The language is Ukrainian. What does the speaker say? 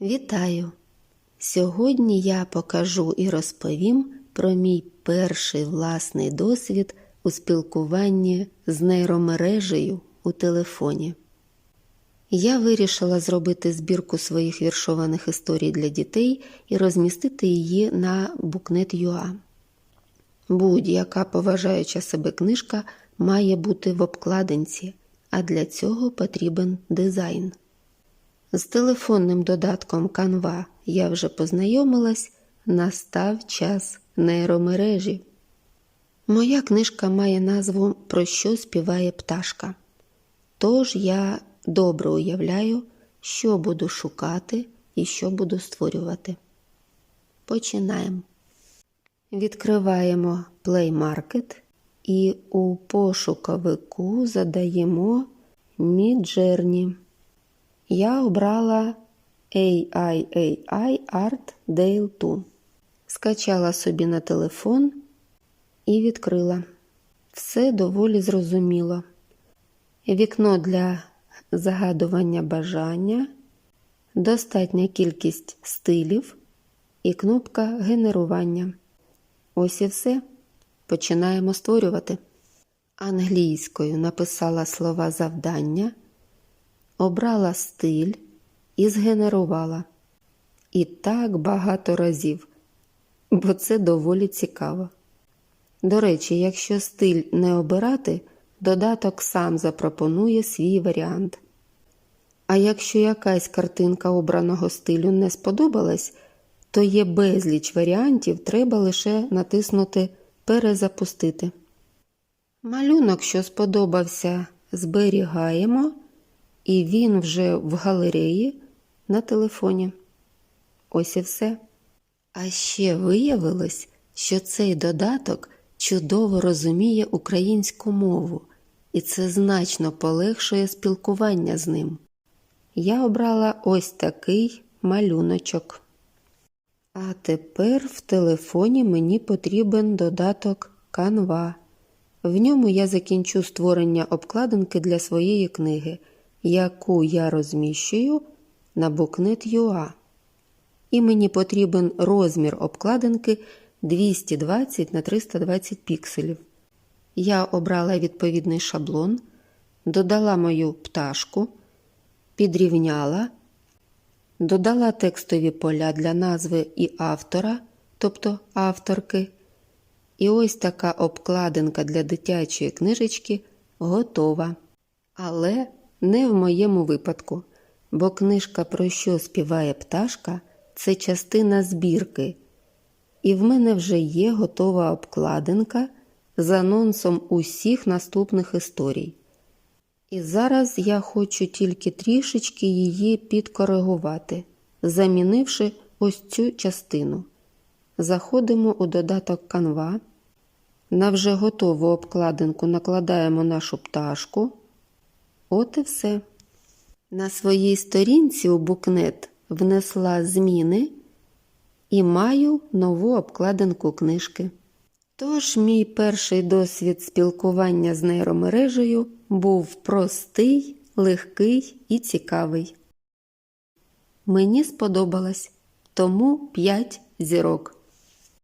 Вітаю! Сьогодні я покажу і розповім про мій перший власний досвід у спілкуванні з нейромережею у телефоні. Я вирішила зробити збірку своїх віршованих історій для дітей і розмістити її на Booknet.ua. Будь-яка поважаюча себе книжка має бути в обкладинці, а для цього потрібен дизайн. З телефонним додатком Canva я вже познайомилась, настав час нейромережі. Моя книжка має назву Про що співає пташка. Тож я добре уявляю, що буду шукати і що буду створювати. Починаємо. Відкриваємо Play Market і у пошуковику задаємо Midjourney. Я обрала AIAI Art Dale 2. Скачала собі на телефон і відкрила. Все доволі зрозуміло. Вікно для загадування бажання, достатня кількість стилів і кнопка генерування. Ось і все. Починаємо створювати. Англійською написала слова завдання, обрала стиль і згенерувала. І так багато разів, бо це доволі цікаво. До речі, якщо стиль не обирати, додаток сам запропонує свій варіант. А якщо якась картинка обраного стилю не сподобалась, то є безліч варіантів, треба лише натиснути Перезапустити. Малюнок, що сподобався, зберігаємо, і він вже в галереї на телефоні. Ось і все. А ще виявилось, що цей додаток чудово розуміє українську мову, і це значно полегшує спілкування з ним. Я обрала ось такий малюночок. А тепер в телефоні мені потрібен додаток Canva. В ньому я закінчу створення обкладинки для своєї книги, яку я розміщую на Booknet.ua. І мені потрібен розмір обкладинки 220 на 320 пікселів. Я обрала відповідний шаблон, додала мою пташку, підрівняла. Додала текстові поля для назви і автора, тобто авторки. І ось така обкладинка для дитячої книжечки готова. Але не в моєму випадку, бо книжка Про що співає пташка це частина збірки. І в мене вже є готова обкладинка з анонсом усіх наступних історій. І зараз я хочу тільки трішечки її підкоригувати, замінивши ось цю частину. Заходимо у додаток Canva. На вже готову обкладинку накладаємо нашу пташку. От і все. На своїй сторінці у букнет внесла зміни і маю нову обкладинку книжки. Тож, мій перший досвід спілкування з нейромережею був простий, легкий і цікавий. Мені сподобалось, тому 5 зірок.